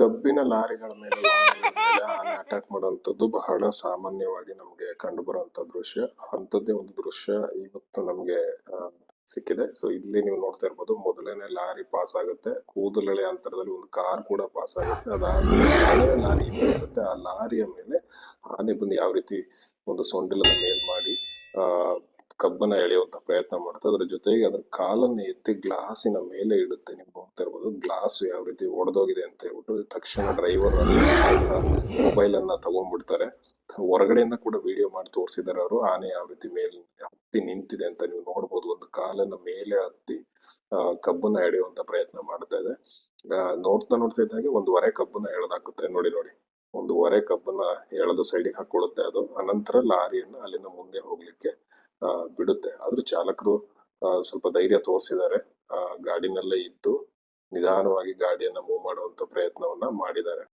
ಕಬ್ಬಿನ ಲಾರಿಗಳ ಮೇಲೆ ಅಟ್ಯಾಕ್ ಮಾಡುವಂಥದ್ದು ಬಹಳ ಸಾಮಾನ್ಯವಾಗಿ ನಮಗೆ ಕಂಡು ಬರುವಂತ ದೃಶ್ಯ. ಅಂಥದ್ದೇ ಒಂದು ದೃಶ್ಯ ಇವತ್ತು ನಮಗೆ ಸಿಕ್ಕಿದೆ. ಸೊ ಇಲ್ಲಿ ನೀವು ನೋಡ್ತಾ ಇರ್ಬೋದು, ಮೊದಲನೇ ಲಾರಿ ಪಾಸ್ ಆಗುತ್ತೆ. ಕೂದಲಳೆ ಅಂತರದಲ್ಲಿ ಒಂದು ಕಾರ್ ಕೂಡ ಪಾಸ್ ಆಗುತ್ತೆ. ಅದಾದ್ಮೇಲೆ ಲಾರಿ ಹಿಂದೆ ಬರುತ್ತೆ ಆ ಲಾರಿಯ ಮೇಲೆ ಆನೆ ಬಂದು ಯಾವ ರೀತಿ ಒಂದು ಸೊಂಡಿಲದ ಮೇಲ್ ಮಾಡಿ ಆ ಕಬ್ಬನ್ನ ಎಳೆಯುವಂತ ಪ್ರಯತ್ನ ಮಾಡ್ತಾ ಅದ್ರ ಜೊತೆಗೆ ಅದ್ರ ಕಾಲನ್ನು ಎತ್ತಿ ಗ್ಲಾಸಿನ ಮೇಲೆ ಇಡುತ್ತೆ. ನೀವು ಹೋಗ್ತಾ ಇರ್ಬೋದು, ಗ್ಲಾಸ್ ಯಾವ ರೀತಿ ಒಡೆದೋಗಿದೆ ಅಂತ ಹೇಳ್ಬಿಟ್ಟು ತಕ್ಷಣ ಡ್ರೈವರ್ ಮೊಬೈಲ್ ಅನ್ನ ತಗೊಂಡ್ಬಿಡ್ತಾರೆ. ಹೊರಗಡೆಯಿಂದ ಕೂಡ ವಿಡಿಯೋ ಮಾಡಿ ತೋರಿಸಿದ್ದಾರೆ ಅವರು. ಆನೆ ಯಾವ ರೀತಿ ಮೇಲೆ ಹತ್ತಿ ನಿಂತಿದೆ ಅಂತ ನೀವು ನೋಡ್ಬೋದು. ಒಂದು ಕಾಲನ್ನ ಮೇಲೆ ಹತ್ತಿ ಕಬ್ಬನ್ನ ಎಳೆಯುವಂತ ಪ್ರಯತ್ನ ಮಾಡ್ತಾ ಇದೆ. ನೋಡ್ತಾ ನೋಡ್ತಾ ಇದ್ದಾಗೆ ಒಂದು ಹೊರೆ ಕಬ್ಬನ್ನ ಎಳೆದಾಕುತ್ತೆ. ನೋಡಿ ನೋಡಿ. ಒಂದು ಹೊರೆ ಕಬ್ಬನ್ನ ಎಳೆದು ಸೈಡಿಗೆ ಹಾಕೊಳ್ಳುತ್ತೆ ಅದು. ಅನಂತರ ಲಾರಿಯನ್ನ ಅಲ್ಲಿಂದ ಮುಂದೆ ಹೋಗ್ಲಿಕ್ಕೆ ಬಿಡುತ್ತೆ ಆದ್ರೂ ಚಾಲಕರು ಸ್ವಲ್ಪ ಧೈರ್ಯ ತೋರಿಸಿದ್ದಾರೆ. ಗಾಡಿನಲ್ಲೇ ಇದ್ದು ನಿಧಾನವಾಗಿ ಗಾಡಿಯನ್ನ ಮೂವ್ ಮಾಡುವಂತ ಪ್ರಯತ್ನವನ್ನ ಮಾಡಿದ್ದಾರೆ.